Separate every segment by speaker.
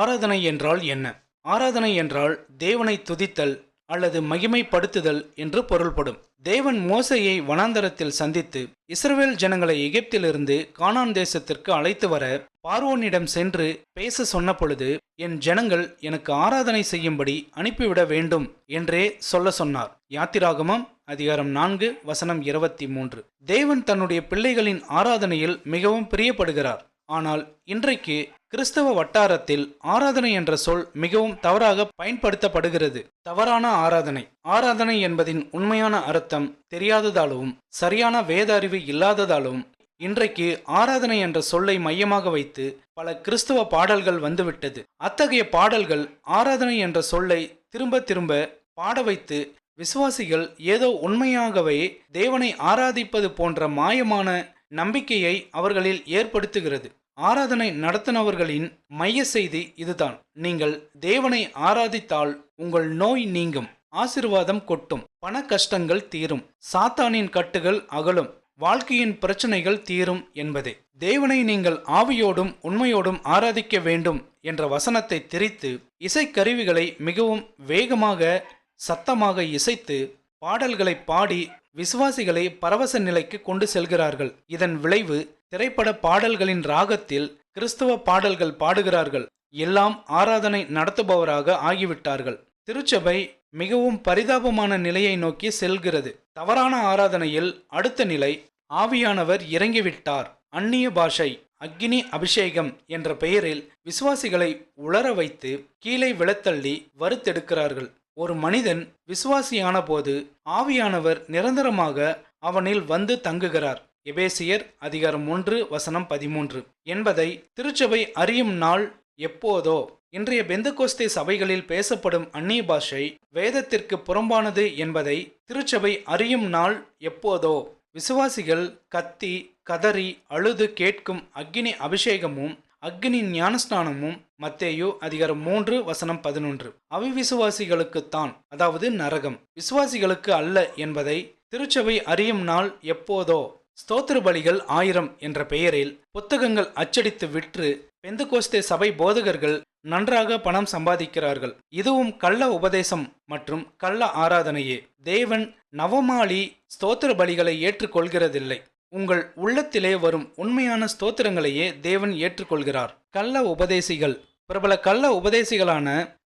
Speaker 1: ஆராதனை என்றால் என்ன? ஆராதனை என்றால் தேவனை துதித்தல் அல்லது மகிமைப்படுத்துதல் என்று பொருள்படும். தேவன் மோசையை வனாந்தரத்தில் சந்தித்து இஸ்ரவேல் ஜனங்களை எகிப்திலிருந்து கானான் தேசத்திற்கு அழைத்து வர பார்வோனிடம் சென்று பேச சொன்ன பொழுது என் ஜனங்கள் எனக்கு ஆராதனை செய்யும்படி அனுப்பிவிட வேண்டும் என்றே சொல்ல சொன்னார். யாத்திராகமம் அதிகாரம் நான்கு வசனம் இருபத்தி மூன்று தேவன் தன்னுடைய பிள்ளைகளின் ஆராதனையில் மிகவும் பிரியப்படுகிறார். ஆனால் இன்றைக்கு கிறிஸ்தவ வட்டாரத்தில் ஆராதனை என்ற சொல் மிகவும் தவறாக பயன்படுத்தப்படுகிறது. தவறான ஆராதனை. ஆராதனை என்பதின் உண்மையான அர்த்தம் தெரியாததாலும் சரியான வேத அறிவு இல்லாததாலும் இன்றைக்கு ஆராதனை என்ற சொல்லை மையமாக வைத்து பல கிறிஸ்தவ பாடல்கள் வந்துவிட்டது. அத்தகைய பாடல்கள் ஆராதனை என்ற சொல்லை திரும்ப திரும்ப பாட வைத்து விசுவாசிகள் ஏதோ உண்மையாகவே தேவனை ஆராதிப்பது போன்ற மாயமான நம்பிக்கையை அவர்களில் ஏற்படுத்துகிறது. ஆராதனை நடத்தினவர்களின் மைய செய்தி இதுதான். நீங்கள் தேவனை ஆராதித்தால் உங்கள் நோய் நீங்கும். ஆசிர்வாதம் கொட்டும். பண கஷ்டங்கள் தீரும். சாத்தானின் கட்டுகள் அகலும். வாழ்க்கையின் பிரச்சனைகள் தீரும் என்பதே. தேவனை நீங்கள் ஆவியோடும் உண்மையோடும் ஆராதிக்க வேண்டும் என்ற வசனத்தை திரித்து இசைக்கருவிகளை மிகவும் வேகமாக சத்தமாக இசைத்து பாடல்களை பாடி விசுவாசிகளை பரவச நிலைக்கு கொண்டு செல்கிறார்கள். இதன் விளைவு திரைப்பட பாடல்களின் ராகத்தில் கிறிஸ்தவ பாடல்கள் பாடுகிறார்கள். எல்லாம் ஆராதனை நடத்துபவராக ஆகிவிட்டார்கள். திருச்சபை மிகவும் பரிதாபமான நிலையை நோக்கி செல்கிறது. தவறான ஆராதனையில் அடுத்த நிலை ஆவியானவர் இறங்கிவிட்டார். அந்நிய பாஷை அக்னி அபிஷேகம் என்ற பெயரில் விசுவாசிகளை உளர வைத்து கீழே விழத்தள்ளி வறுத்தெடுக்கிறார்கள். ஒரு மனிதன் விசுவாசியான போது ஆவியானவர் நிரந்தரமாக அவனில் வந்து தங்குகிறார். எபேசியர் அதிகாரம் ஒன்று வசனம் பதிமூன்று. என்பதை திருச்சபை அறியும் நாள் எப்போதோ? இன்றைய பெந்தகோஸ்தே சபைகளில் பேசப்படும் அந்நிய பாஷை வேதத்திற்கு புறம்பானது என்பதை திருச்சபை அறியும் நாள் எப்போதோ? விசுவாசிகள் கத்தி கதறி அழுது கேட்கும் அக்னி அபிஷேகமும் அக்னி ஞானஸ்நானமும் மத்தேயு அதிகாரம் மூன்று வசனம் பதினொன்று. அவிவிசுவாசிகளுக்குத்தான் அதாவது நரகம். விசுவாசிகளுக்கு அல்ல என்பதை திருச்சபை அறியும் நாள் எப்போதோ? ஸ்தோத்திர பலிகள் ஆயிரம் என்ற பெயரில் புத்தகங்கள் அச்சடித்து விற்று பெந்துகோஸ்தே சபை போதகர்கள் நன்றாக பணம் சம்பாதிக்கிறார்கள். இதுவும் கள்ள உபதேசம் மற்றும் கள்ள ஆராதனையே. தேவன் நவமாளி ஸ்தோத்திர பலிகளை ஏற்றுக்கொள்கிறதில்லை. உங்கள் உள்ளத்திலே வரும் உண்மையான ஸ்தோத்திரங்களையே தேவன் ஏற்றுக்கொள்கிறார். கள்ள உபதேசிகள். பிரபல கள்ள உபதேசிகளான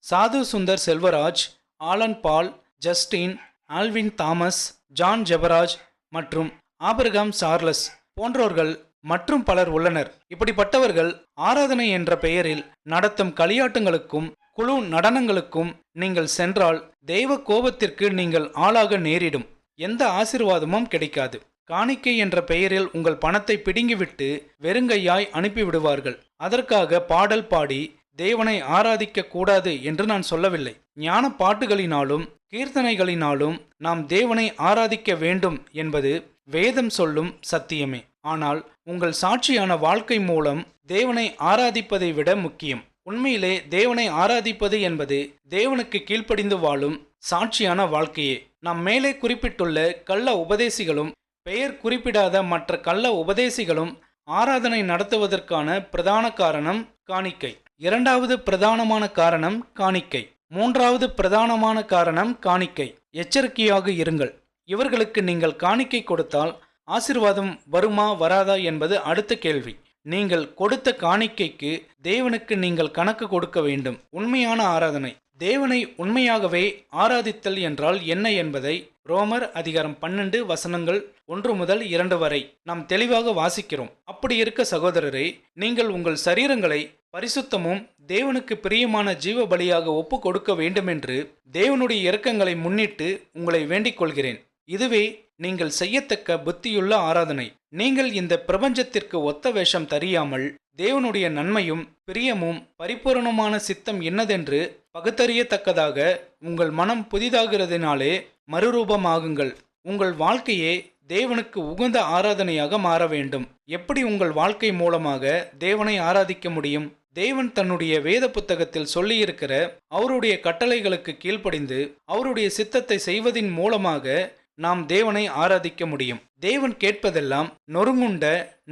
Speaker 1: Sadhu Sundar Selvaraj Alan Paul Justin Alvin Thomas John Jebaraj மற்றும் ஆபிரகாம் சார்லஸ் போன்றோர்கள் மற்றும் பலர் உள்ளனர். இப்படிப்பட்டவர்கள் ஆராதனை என்ற பெயரில் நடத்தும் களியாட்டங்களுக்கும் குழு நடனங்களுக்கும் நீங்கள் சென்றால் தெய்வ கோபத்திற்கு நீங்கள் ஆளாக நேரிடும். எந்த ஆசிர்வாதமும் கிடைக்காது. காணிக்கை என்ற பெயரில் உங்கள் பணத்தை பிடுங்கிவிட்டு வெறுங்கையாய் அனுப்பிவிடுவார்கள். அதற்காக பாடல் பாடி தேவனை ஆராதிக்க கூடாது என்று நான் சொல்லவில்லை. ஞான பாட்டுகளினாலும் கீர்த்தனைகளினாலும் நாம் தேவனை ஆராதிக்க வேண்டும் என்பது வேதம் சொல்லும் சத்தியமே. ஆனால் உங்கள் சாட்சியான வாழ்க்கை மூலம் தேவனை ஆராதிப்பதை விட முக்கியம். உண்மையிலே தேவனை ஆராதிப்பது என்பது தேவனுக்கு கீழ்ப்படிந்து வாழும் சாட்சியான வாழ்க்கையே. நாம் மேலே குறிப்பிட்டுள்ள கள்ள உபதேசிகளும் பெயர் குறிப்பிடாத மற்ற கள்ள உபதேசிகளும் ஆராதனை நடத்துவதற்கான பிரதான காரணம் காணிக்கை. இரண்டாவது பிரதானமான காரணம் காணிக்கை. மூன்றாவது பிரதானமான காரணம் காணிக்கை. எச்சரிக்கையாக இருங்கள். இவர்களுக்கு நீங்கள் காணிக்கை கொடுத்தால் ஆசிர்வாதம் வருமா வராதா என்பது அடுத்த கேள்வி. நீங்கள் கொடுத்த காணிக்கைக்கு தேவனுக்கு நீங்கள் கணக்கு கொடுக்க வேண்டும். உண்மையான ஆராதனை. தேவனை உண்மையாகவே ஆராதித்தல் என்றால் என்ன என்பதை ரோமர் அதிகாரம் பன்னெண்டு வசனங்கள் ஒன்று முதல் இரண்டு வரை நாம் தெளிவாக வாசிக்கிறோம். அப்படி இருக்க சகோதரரே நீங்கள் உங்கள் சரீரங்களை பரிசுத்தமும் தேவனுக்கு பிரியமான ஜீவ பலியாக ஒப்பு கொடுக்க வேண்டுமென்று தேவனுடைய இரக்கங்களை முன்னிட்டு உங்களை வேண்டிக் கொள்கிறேன் இதுவே நீங்கள் செய்யத்தக்க புத்தியுள்ள ஆராதனை. நீங்கள் இந்த பிரபஞ்சத்திற்கு ஒத்த வேஷம் தெரியாமல் தேவனுடைய நன்மையும் பிரியமும் பரிபூரணமான சித்தம் என்னதென்று பகுத்தறியத்தக்கதாக உங்கள் மனம் புதிதாகிறதினாலே மறுரூபமாகுங்கள். உங்கள் வாழ்க்கையே தேவனுக்கு உகந்த ஆராதனையாக மாற வேண்டும். எப்படி உங்கள் வாழ்க்கை மூலமாக தேவனை ஆராதிக்க முடியும்? தேவன் தன்னுடைய வேத புத்தகத்தில் சொல்லியிருக்கிற அவருடைய கட்டளைகளுக்கு கீழ்ப்படிந்து அவருடைய சித்தத்தை செய்வதின் மூலமாக நாம் தேவனை ஆராதிக்க முடியும். தேவன் கேட்பதெல்லாம் நொறுங்குண்ட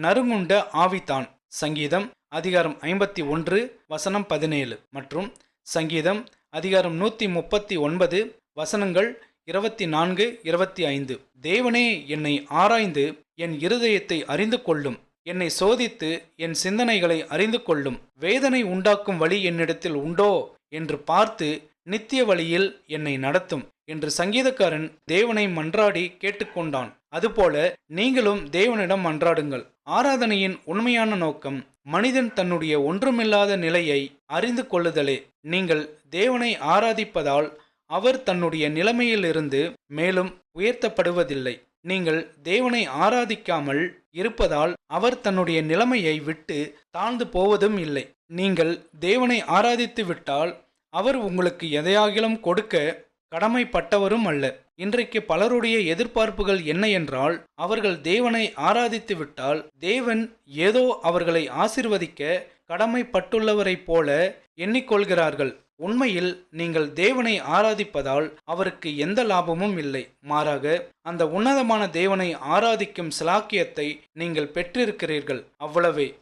Speaker 1: நறுங்குண்ட ஆவிதான். சங்கீதம் அதிகாரம் ஐம்பத்தி ஒன்று வசனம் பதினேழு மற்றும் சங்கீதம் அதிகாரம் நூற்றி முப்பத்தி ஒன்பது வசனங்கள் இருபத்தி நான்கு இருபத்தி ஐந்து. தேவனே என்னை ஆராய்ந்து என் இருதயத்தை அறிந்து கொள்ளும். என்னை சோதித்து என் சிந்தனைகளை அறிந்து கொள்ளும் வேதனை உண்டாக்கும் வழி என்னிடத்தில் உண்டோ என்று பார்த்து நித்திய வழியில் என்னை நடத்தும் என்று சங்கீதக்காரன் தேவனை மன்றாடி கேட்டுக்கொண்டான். அதுபோல நீங்களும் தேவனிடம் மன்றாடுங்கள். ஆராதனையின் உண்மையான நோக்கம் மனிதன் தன்னுடைய ஒன்றுமில்லாத நிலையை அறிந்து கொள்ளுதலே. நீங்கள் தேவனை ஆராதிப்பதால் அவர் தன்னுடைய நிலைமையிலிருந்து மேலும் உயர்த்தப்படுவதில்லை. நீங்கள் தேவனை ஆராதிக்காமல் இருப்பதால் அவர் தன்னுடைய நிலைமையை விட்டு தாழ்ந்து போவதும் இல்லை. நீங்கள் தேவனை ஆராதித்து விட்டால் அவர் உங்களுக்கு எதையாகிலும் கொடுக்க கடமைப்பட்டவரும் அல்ல. இன்றைக்கு பலருடைய எதிர்பார்ப்புகள் என்ன என்றால் அவர்கள் தேவனை ஆராதித்து விட்டால் தேவன் ஏதோ அவர்களை ஆசிர்வதிக்க கடமைப்பட்டுள்ளவரைப் போல எண்ணிக்கொள்கிறார்கள். உண்மையில் நீங்கள் தேவனை ஆராதிப்பதால் அவருக்கு எந்த லாபமும் இல்லை. மாறாக அந்த உன்னதமான தேவனை ஆராதிக்கும் சிலாக்கியத்தை நீங்கள் பெற்றிருக்கிறீர்கள். அவ்வளவே.